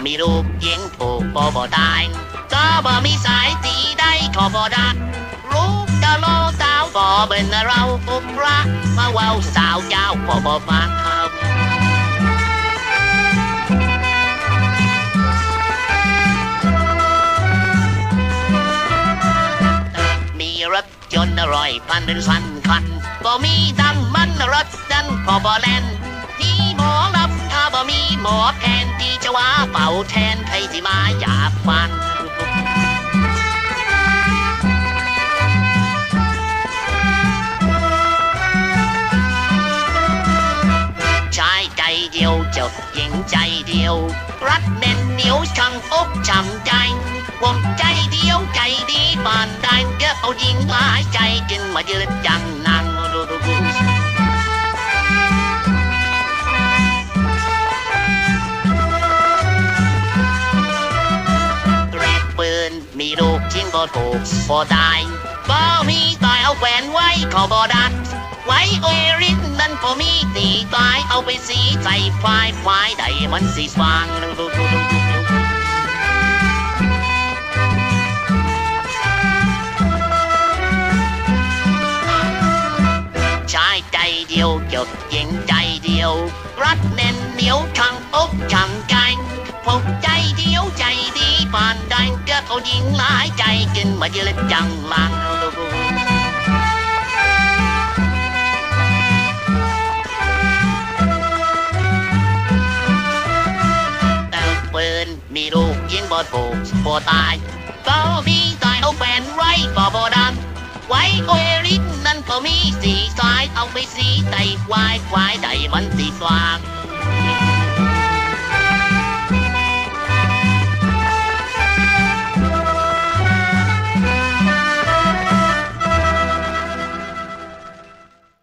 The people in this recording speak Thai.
่มีลูกยิงผูกบ่บ่ได้ก็บ่มีสายตีได้ขอบ่ได้ลูกจะโลสาวบ่เป็นเราปุบรักมาเว้าสาวเจ้าบ่บ่ฟังคำมีรถยนต์อร่อยพันเป็นพันคันก็มีดังมันรถดันพอบอแล่น หมอแทนที่จะว่าเป่าแทนใครที่มาอยากฟันชายใจเดียวเจ้าหญิงใจเดียว รักแน่นเหนียวช่างอกช่างใจวงใจเดียวใจดีปานใดเก็เอาหญิงหลายใจจึงมายืนจังนั่งดูดู บ่ถูกบ่ตายบ่มีตายเอาแขวนไว้เขอบ่ดัดไว้โอเอรินนั่นพอมีตีตายเอาไปสีใส่ไฟไฟใดมันสีฟางชายใจเดียวจบหญิงใจเดียว รักแน่นเหนียวช่างอกช่างใจผมใจเดียวใจดี ปานใดก็เอาหญิงหลายใจกินมาเยอะจังมังแต่ปืนมีลูกยิงบ่ถูกบ่ตายก็มีตายเอาแฟนไว้ก็บ่ดันไว้โอเอรินนั่นก็มีสีสายเอาไปสีไตควายควายใดมันสีฟาง